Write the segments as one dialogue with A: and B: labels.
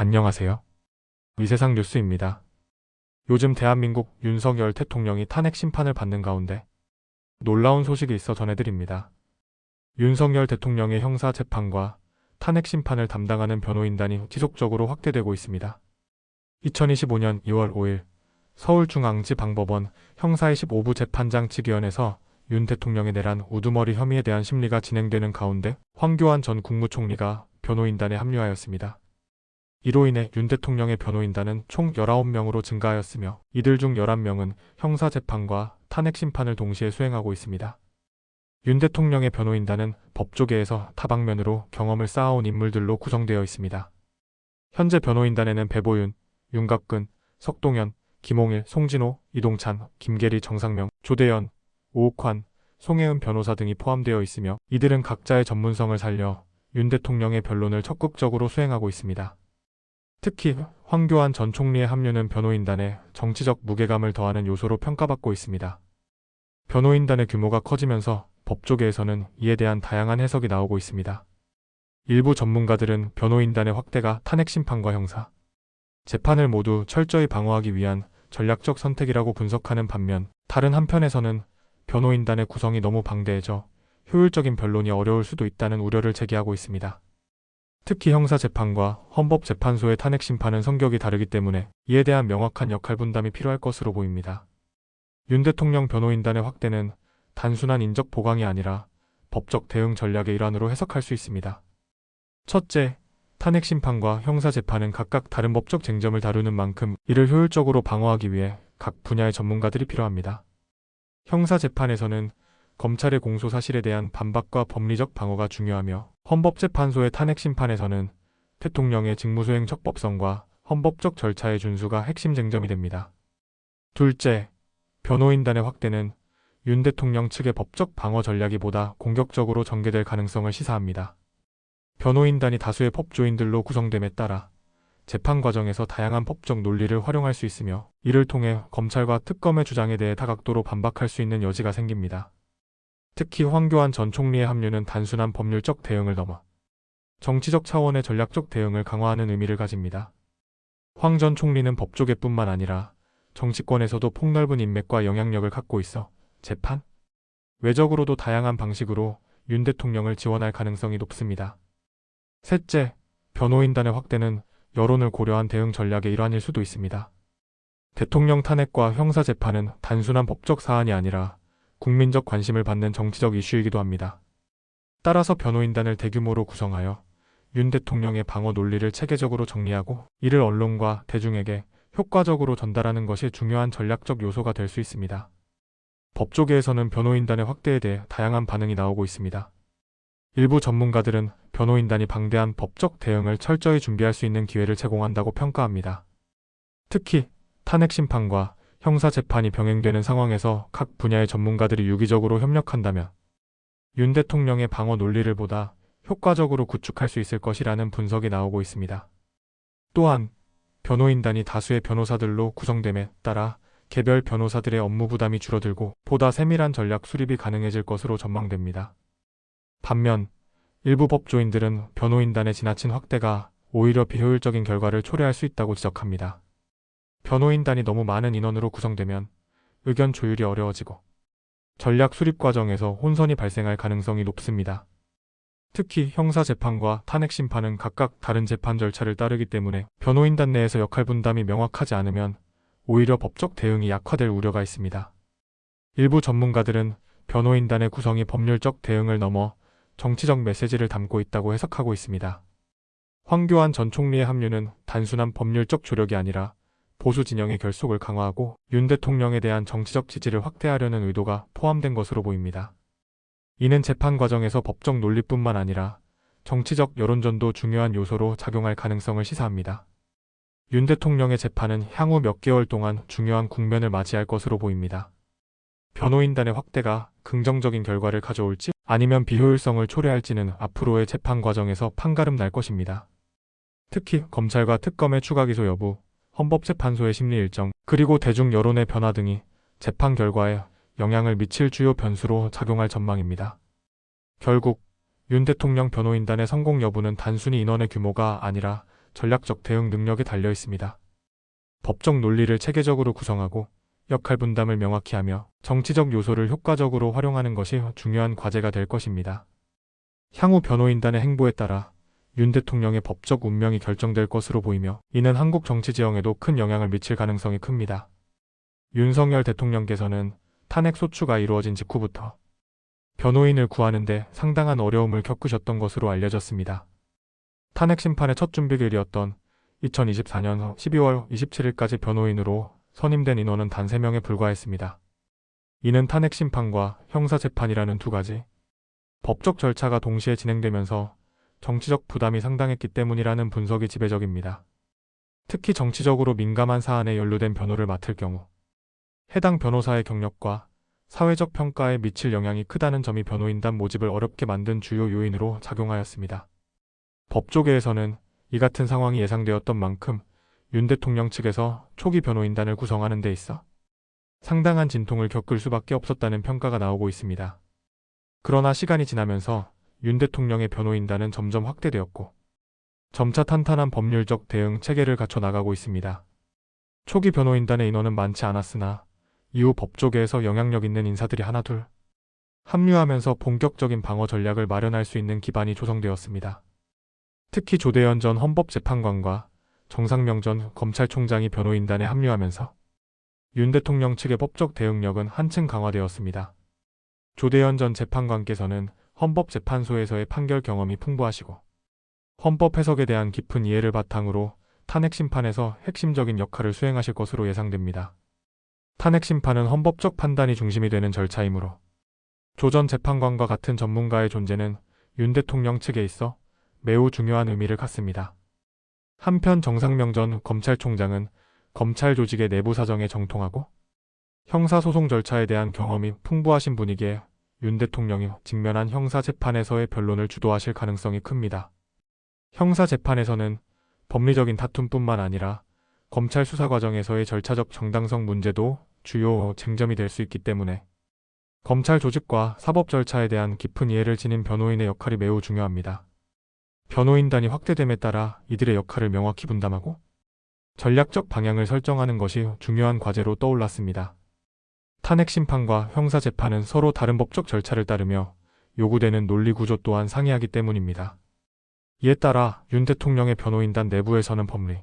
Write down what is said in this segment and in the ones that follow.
A: 안녕하세요. 위세상 뉴스입니다. 요즘 대한민국 윤석열 대통령이 탄핵 심판을 받는 가운데 놀라운 소식이 있어 전해드립니다. 윤석열 대통령의 형사 재판과 탄핵 심판을 담당하는 변호인단이 지속적으로 확대되고 있습니다. 2025년 2월 5일 서울중앙지방법원 형사 25부 재판장 측위원에서 윤 대통령에 내란 우두머리 혐의에 대한 심리가 진행되는 가운데 황교안 전 국무총리가 변호인단에 합류하였습니다. 이로 인해 윤 대통령의 변호인단은 총 19명으로 증가하였으며 이들 중 11명은 형사재판과 탄핵심판을 동시에 수행하고 있습니다. 윤 대통령의 변호인단은 법조계에서 다방면으로 경험을 쌓아온 인물들로 구성되어 있습니다. 현재 변호인단에는 배보윤, 윤갑근, 석동현, 김홍일, 송진호, 이동찬, 김계리, 정상명, 조대현, 오욱환, 송혜은 변호사 등이 포함되어 있으며 이들은 각자의 전문성을 살려 윤 대통령의 변론을 적극적으로 수행하고 있습니다. 특히 황교안 전 총리의 합류는 변호인단에 정치적 무게감을 더하는 요소로 평가받고 있습니다. 변호인단의 규모가 커지면서 법조계에서는 이에 대한 다양한 해석이 나오고 있습니다. 일부 전문가들은 변호인단의 확대가 탄핵 심판과 형사, 재판을 모두 철저히 방어하기 위한 전략적 선택이라고 분석하는 반면 다른 한편에서는 변호인단의 구성이 너무 방대해져 효율적인 변론이 어려울 수도 있다는 우려를 제기하고 있습니다. 특히 형사재판과 헌법재판소의 탄핵 심판은 성격이 다르기 때문에 이에 대한 명확한 역할 분담이 필요할 것으로 보입니다. 윤 대통령 변호인단의 확대는 단순한 인적 보강이 아니라 법적 대응 전략의 일환으로 해석할 수 있습니다. 첫째, 탄핵 심판과 형사 재판은 각각 다른 법적 쟁점을 다루는 만큼 이를 효율적으로 방어하기 위해 각 분야의 전문가들이 필요합니다. 형사 재판에서는 검찰의 공소 사실에 대한 반박과 법리적 방어가 중요하며 헌법재판소의 탄핵 심판에서는 대통령의 직무수행 적법성과 헌법적 절차의 준수가 핵심 쟁점이 됩니다. 둘째, 변호인단의 확대는 윤 대통령 측의 법적 방어 전략이보다 공격적으로 전개될 가능성을 시사합니다. 변호인단이 다수의 법조인들로 구성됨에 따라 재판 과정에서 다양한 법적 논리를 활용할 수 있으며 이를 통해 검찰과 특검의 주장에 대해 다각도로 반박할 수 있는 여지가 생깁니다. 특히 황교안 전 총리의 합류는 단순한 법률적 대응을 넘어 정치적 차원의 전략적 대응을 강화하는 의미를 가집니다. 황 전 총리는 법조계뿐만 아니라 정치권에서도 폭넓은 인맥과 영향력을 갖고 있어 재판, 외적으로도 다양한 방식으로 윤 대통령을 지원할 가능성이 높습니다. 셋째, 변호인단의 확대는 여론을 고려한 대응 전략의 일환일 수도 있습니다. 대통령 탄핵과 형사 재판은 단순한 법적 사안이 아니라 국민적 관심을 받는 정치적 이슈이기도 합니다. 따라서 변호인단을 대규모로 구성하여 윤 대통령의 방어 논리를 체계적으로 정리하고 이를 언론과 대중에게 효과적으로 전달하는 것이 중요한 전략적 요소가 될 수 있습니다. 법조계에서는 변호인단의 확대에 대해 다양한 반응이 나오고 있습니다. 일부 전문가들은 변호인단이 방대한 법적 대응을 철저히 준비할 수 있는 기회를 제공한다고 평가합니다. 특히 탄핵 심판과 형사 재판이 병행되는 상황에서 각 분야의 전문가들이 유기적으로 협력한다면 윤 대통령의 방어 논리를 보다 효과적으로 구축할 수 있을 것이라는 분석이 나오고 있습니다. 또한 변호인단이 다수의 변호사들로 구성됨에 따라 개별 변호사들의 업무 부담이 줄어들고 보다 세밀한 전략 수립이 가능해질 것으로 전망됩니다. 반면 일부 법조인들은 변호인단의 지나친 확대가 오히려 비효율적인 결과를 초래할 수 있다고 지적합니다. 변호인단이 너무 많은 인원으로 구성되면 의견 조율이 어려워지고 전략 수립 과정에서 혼선이 발생할 가능성이 높습니다. 특히 형사 재판과 탄핵 심판은 각각 다른 재판 절차를 따르기 때문에 변호인단 내에서 역할 분담이 명확하지 않으면 오히려 법적 대응이 약화될 우려가 있습니다. 일부 전문가들은 변호인단의 구성이 법률적 대응을 넘어 정치적 메시지를 담고 있다고 해석하고 있습니다. 황교안 전 총리의 합류는 단순한 법률적 조력이 아니라 보수 진영의 결속을 강화하고 윤 대통령에 대한 정치적 지지를 확대하려는 의도가 포함된 것으로 보입니다. 이는 재판 과정에서 법적 논리뿐만 아니라 정치적 여론전도 중요한 요소로 작용할 가능성을 시사합니다. 윤 대통령의 재판은 향후 몇 개월 동안 중요한 국면을 맞이할 것으로 보입니다. 변호인단의 확대가 긍정적인 결과를 가져올지 아니면 비효율성을 초래할지는 앞으로의 재판 과정에서 판가름 날 것입니다. 특히 검찰과 특검의 추가 기소 여부, 헌법재판소의 심리 일정, 그리고 대중 여론의 변화 등이 재판 결과에 영향을 미칠 주요 변수로 작용할 전망입니다. 결국 윤 대통령 변호인단의 성공 여부는 단순히 인원의 규모가 아니라 전략적 대응 능력에 달려 있습니다. 법적 논리를 체계적으로 구성하고 역할 분담을 명확히 하며 정치적 요소를 효과적으로 활용하는 것이 중요한 과제가 될 것입니다. 향후 변호인단의 행보에 따라 윤 대통령의 법적 운명이 결정될 것으로 보이며 이는 한국 정치 지형에도 큰 영향을 미칠 가능성이 큽니다. 윤석열 대통령께서는 탄핵 소추가 이루어진 직후부터 변호인을 구하는데 상당한 어려움을 겪으셨던 것으로 알려졌습니다. 탄핵 심판의 첫 준비일이었던 2024년 12월 27일까지 변호인으로 선임된 인원은 단 3명에 불과했습니다. 이는 탄핵 심판과 형사 재판이라는 두 가지 법적 절차가 동시에 진행되면서 정치적 부담이 상당했기 때문이라는 분석이 지배적입니다. 특히 정치적으로 민감한 사안에 연루된 변호를 맡을 경우 해당 변호사의 경력과 사회적 평가에 미칠 영향이 크다는 점이 변호인단 모집을 어렵게 만든 주요 요인으로 작용하였습니다. 법조계에서는 이 같은 상황이 예상되었던 만큼 윤 대통령 측에서 초기 변호인단을 구성하는 데 있어 상당한 진통을 겪을 수밖에 없었다는 평가가 나오고 있습니다. 그러나 시간이 지나면서 윤 대통령의 변호인단은 점점 확대되었고 점차 탄탄한 법률적 대응 체계를 갖춰 나가고 있습니다. 초기 변호인단의 인원은 많지 않았으나 이후 법조계에서 영향력 있는 인사들이 하나둘 합류하면서 본격적인 방어 전략을 마련할 수 있는 기반이 조성되었습니다. 특히 조대현 전 헌법재판관과 정상명 전 검찰총장이 변호인단에 합류하면서 윤 대통령 측의 법적 대응력은 한층 강화되었습니다. 조대현 전 재판관께서는 헌법재판소에서의 판결 경험이 풍부하시고 헌법 해석에 대한 깊은 이해를 바탕으로 탄핵 심판에서 핵심적인 역할을 수행하실 것으로 예상됩니다. 탄핵 심판은 헌법적 판단이 중심이 되는 절차이므로 조전 재판관과 같은 전문가의 존재는 윤 대통령 측에 있어 매우 중요한 의미를 갖습니다. 한편 정상명 전 검찰총장은 검찰 조직의 내부 사정에 정통하고 형사소송 절차에 대한 경험이 풍부하신 분이기에 윤 대통령이 직면한 형사재판에서의 변론을 주도하실 가능성이 큽니다. 형사재판에서는 법리적인 다툼뿐만 아니라 검찰 수사 과정에서의 절차적 정당성 문제도 주요 쟁점이 될 수 있기 때문에 검찰 조직과 사법 절차에 대한 깊은 이해를 지닌 변호인의 역할이 매우 중요합니다. 변호인단이 확대됨에 따라 이들의 역할을 명확히 분담하고 전략적 방향을 설정하는 것이 중요한 과제로 떠올랐습니다. 탄핵 심판과 형사 재판은 서로 다른 법적 절차를 따르며 요구되는 논리 구조 또한 상이하기 때문입니다. 이에 따라 윤 대통령의 변호인단 내부에서는 법리,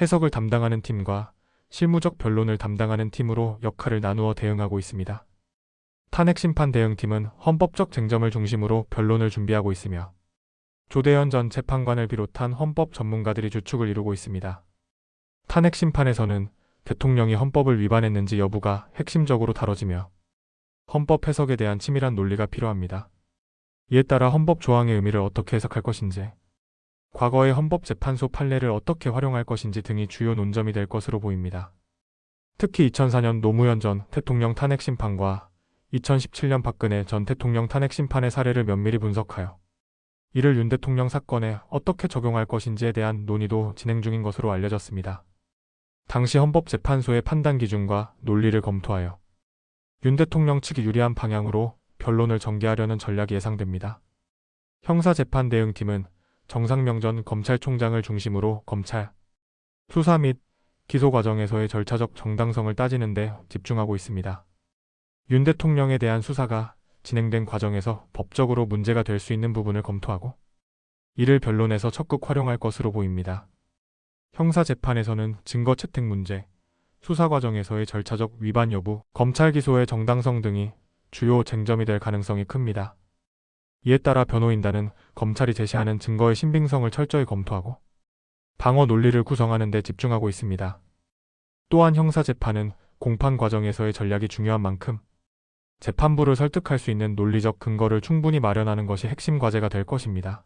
A: 해석을 담당하는 팀과 실무적 변론을 담당하는 팀으로 역할을 나누어 대응하고 있습니다. 탄핵 심판 대응팀은 헌법적 쟁점을 중심으로 변론을 준비하고 있으며 조대현 전 재판관을 비롯한 헌법 전문가들이 주축을 이루고 있습니다. 탄핵 심판에서는 대통령이 헌법을 위반했는지 여부가 핵심적으로 다뤄지며 헌법 해석에 대한 치밀한 논리가 필요합니다. 이에 따라 헌법 조항의 의미를 어떻게 해석할 것인지, 과거의 헌법재판소 판례를 어떻게 활용할 것인지 등이 주요 논점이 될 것으로 보입니다. 특히 2004년 노무현 전 대통령 탄핵 심판과 2017년 박근혜 전 대통령 탄핵 심판의 사례를 면밀히 분석하여 이를 윤 대통령 사건에 어떻게 적용할 것인지에 대한 논의도 진행 중인 것으로 알려졌습니다. 당시 헌법재판소의 판단 기준과 논리를 검토하여 윤 대통령 측이 유리한 방향으로 변론을 전개하려는 전략이 예상됩니다. 형사재판 대응팀은 정상명 전 검찰총장을 중심으로 검찰, 수사 및 기소 과정에서의 절차적 정당성을 따지는 데 집중하고 있습니다. 윤 대통령에 대한 수사가 진행된 과정에서 법적으로 문제가 될 수 있는 부분을 검토하고 이를 변론에서 적극 활용할 것으로 보입니다. 형사 재판에서는 증거 채택 문제, 수사 과정에서의 절차적 위반 여부, 검찰 기소의 정당성 등이 주요 쟁점이 될 가능성이 큽니다. 이에 따라 변호인단은 검찰이 제시하는 증거의 신빙성을 철저히 검토하고 방어 논리를 구성하는 데 집중하고 있습니다. 또한 형사 재판은 공판 과정에서의 전략이 중요한 만큼 재판부를 설득할 수 있는 논리적 근거를 충분히 마련하는 것이 핵심 과제가 될 것입니다.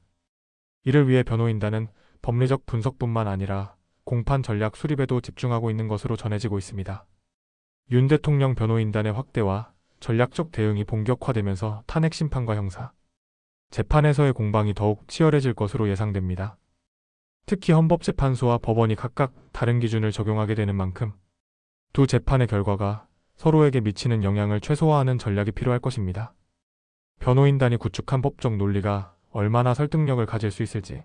A: 이를 위해 변호인단은 법리적 분석뿐만 아니라 공판 전략 수립에도 집중하고 있는 것으로 전해지고 있습니다. 윤 대통령 변호인단의 확대와 전략적 대응이 본격화되면서 탄핵 심판과 형사, 재판에서의 공방이 더욱 치열해질 것으로 예상됩니다. 특히 헌법재판소와 법원이 각각 다른 기준을 적용하게 되는 만큼 두 재판의 결과가 서로에게 미치는 영향을 최소화하는 전략이 필요할 것입니다. 변호인단이 구축한 법적 논리가 얼마나 설득력을 가질 수 있을지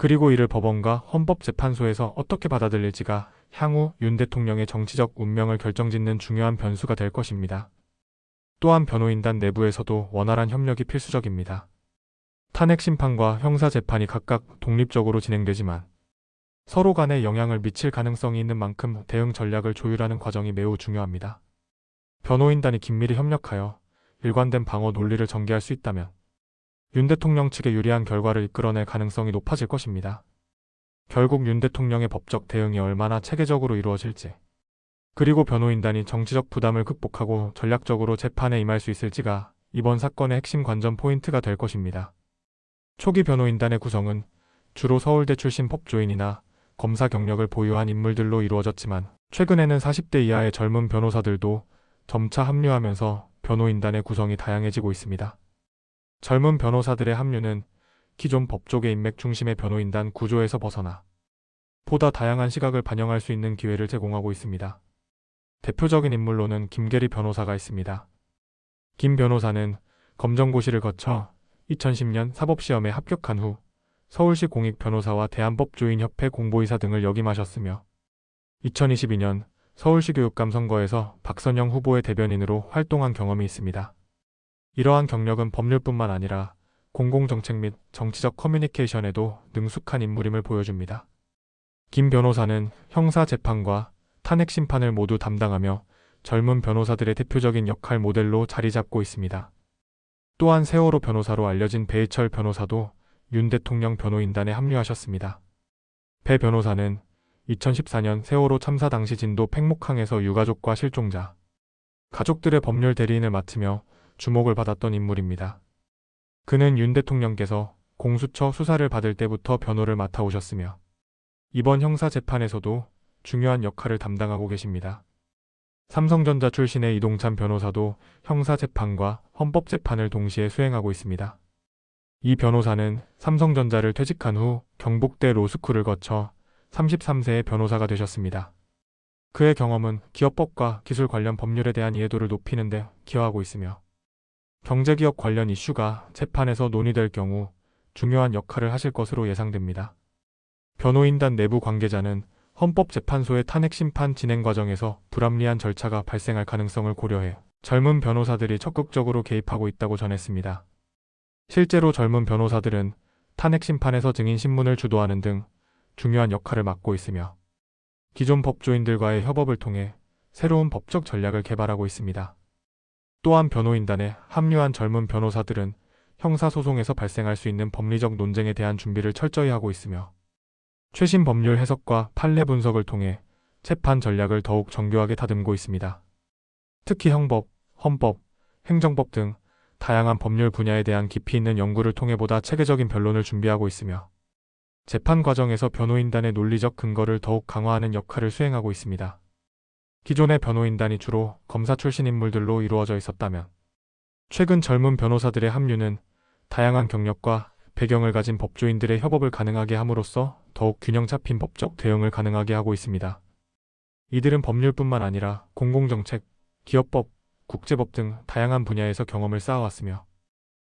A: 그리고 이를 법원과 헌법재판소에서 어떻게 받아들일지가 향후 윤 대통령의 정치적 운명을 결정짓는 중요한 변수가 될 것입니다. 또한 변호인단 내부에서도 원활한 협력이 필수적입니다. 탄핵 심판과 형사 재판이 각각 독립적으로 진행되지만 서로 간에 영향을 미칠 가능성이 있는 만큼 대응 전략을 조율하는 과정이 매우 중요합니다. 변호인단이 긴밀히 협력하여 일관된 방어 논리를 전개할 수 있다면 윤 대통령 측에 유리한 결과를 이끌어낼 가능성이 높아질 것입니다. 결국 윤 대통령의 법적 대응이 얼마나 체계적으로 이루어질지, 그리고 변호인단이 정치적 부담을 극복하고 전략적으로 재판에 임할 수 있을지가 이번 사건의 핵심 관전 포인트가 될 것입니다. 초기 변호인단의 구성은 주로 서울대 출신 법조인이나 검사 경력을 보유한 인물들로 이루어졌지만 최근에는 40대 이하의 젊은 변호사들도 점차 합류하면서 변호인단의 구성이 다양해지고 있습니다. 젊은 변호사들의 합류는 기존 법조계 인맥 중심의 변호인단 구조에서 벗어나 보다 다양한 시각을 반영할 수 있는 기회를 제공하고 있습니다. 대표적인 인물로는 김계리 변호사가 있습니다. 김 변호사는 검정고시를 거쳐 2010년 사법시험에 합격한 후 서울시 공익변호사와 대한법조인협회 공보이사 등을 역임하셨으며 2022년 서울시 교육감 선거에서 박선영 후보의 대변인으로 활동한 경험이 있습니다. 이러한 경력은 법률뿐만 아니라 공공정책 및 정치적 커뮤니케이션에도 능숙한 인물임을 보여줍니다. 김 변호사는 형사 재판과 탄핵 심판을 모두 담당하며 젊은 변호사들의 대표적인 역할 모델로 자리 잡고 있습니다. 또한 세월호 변호사로 알려진 배희철 변호사도 윤 대통령 변호인단에 합류하셨습니다. 배 변호사는 2014년 세월호 참사 당시 진도 팽목항에서 유가족과 실종자, 가족들의 법률 대리인을 맡으며 주목을 받았던 인물입니다. 그는 윤 대통령께서 공수처 수사를 받을 때부터 변호를 맡아 오셨으며 이번 형사 재판에서도 중요한 역할을 담당하고 계십니다. 삼성전자 출신의 이동찬 변호사도 형사 재판과 헌법 재판을 동시에 수행하고 있습니다. 이 변호사는 삼성전자를 퇴직한 후 경북대 로스쿨을 거쳐 33세의 변호사가 되셨습니다. 그의 경험은 기업법과 기술 관련 법률에 대한 이해도를 높이는 데 기여하고 있으며 경제기업 관련 이슈가 재판에서 논의될 경우 중요한 역할을 하실 것으로 예상됩니다. 변호인단 내부 관계자는 헌법재판소의 탄핵 심판 진행 과정에서 불합리한 절차가 발생할 가능성을 고려해 젊은 변호사들이 적극적으로 개입하고 있다고 전했습니다. 실제로 젊은 변호사들은 탄핵 심판에서 증인 신문을 주도하는 등 중요한 역할을 맡고 있으며 기존 법조인들과의 협업을 통해 새로운 법적 전략을 개발하고 있습니다. 또한 변호인단에 합류한 젊은 변호사들은 형사소송에서 발생할 수 있는 법리적 논쟁에 대한 준비를 철저히 하고 있으며 최신 법률 해석과 판례 분석을 통해 재판 전략을 더욱 정교하게 다듬고 있습니다. 특히 형법, 헌법, 행정법 등 다양한 법률 분야에 대한 깊이 있는 연구를 통해 보다 체계적인 변론을 준비하고 있으며 재판 과정에서 변호인단의 논리적 근거를 더욱 강화하는 역할을 수행하고 있습니다. 기존의 변호인단이 주로 검사 출신 인물들로 이루어져 있었다면 최근 젊은 변호사들의 합류는 다양한 경력과 배경을 가진 법조인들의 협업을 가능하게 함으로써 더욱 균형 잡힌 법적 대응을 가능하게 하고 있습니다. 이들은 법률뿐만 아니라 공공정책, 기업법, 국제법 등 다양한 분야에서 경험을 쌓아왔으며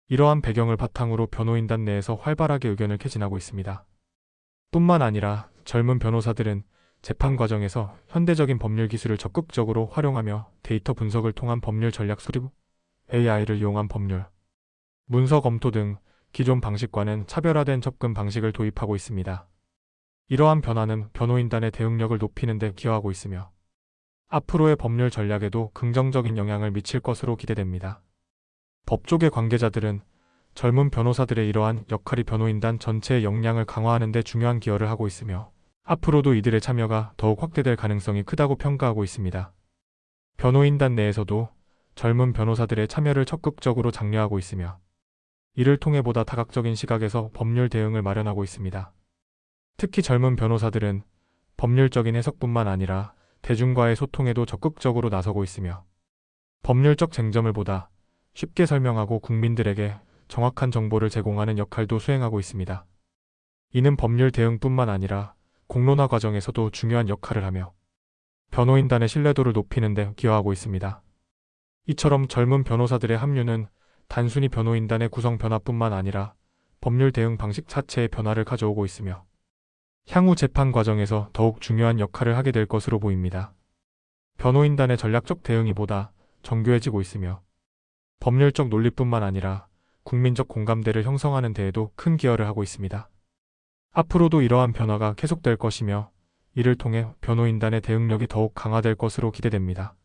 A: 이러한 배경을 바탕으로 변호인단 내에서 활발하게 의견을 개진하고 있습니다. 뿐만 아니라 젊은 변호사들은 재판 과정에서 현대적인 법률 기술을 적극적으로 활용하며 데이터 분석을 통한 법률 전략 수립, AI를 이용한 법률, 문서 검토 등 기존 방식과는 차별화된 접근 방식을 도입하고 있습니다. 이러한 변화는 변호인단의 대응력을 높이는 데 기여하고 있으며 앞으로의 법률 전략에도 긍정적인 영향을 미칠 것으로 기대됩니다. 법조계 관계자들은 젊은 변호사들의 이러한 역할이 변호인단 전체의 역량을 강화하는 데 중요한 기여를 하고 있으며 앞으로도 이들의 참여가 더욱 확대될 가능성이 크다고 평가하고 있습니다. 변호인단 내에서도 젊은 변호사들의 참여를 적극적으로 장려하고 있으며 이를 통해 보다 다각적인 시각에서 법률 대응을 마련하고 있습니다. 특히 젊은 변호사들은 법률적인 해석뿐만 아니라 대중과의 소통에도 적극적으로 나서고 있으며 법률적 쟁점을 보다 쉽게 설명하고 국민들에게 정확한 정보를 제공하는 역할도 수행하고 있습니다. 이는 법률 대응뿐만 아니라 공론화 과정에서도 중요한 역할을 하며 변호인단의 신뢰도를 높이는 데 기여하고 있습니다. 이처럼 젊은 변호사들의 합류는 단순히 변호인단의 구성 변화뿐만 아니라 법률 대응 방식 자체에 변화를 가져오고 있으며 향후 재판 과정에서 더욱 중요한 역할을 하게 될 것으로 보입니다. 변호인단의 전략적 대응이 보다 정교해지고 있으며 법률적 논리뿐만 아니라 국민적 공감대를 형성하는 데에도 큰 기여를 하고 있습니다. 앞으로도 이러한 변화가 계속될 것이며 이를 통해 변호인단의 대응력이 더욱 강화될 것으로 기대됩니다.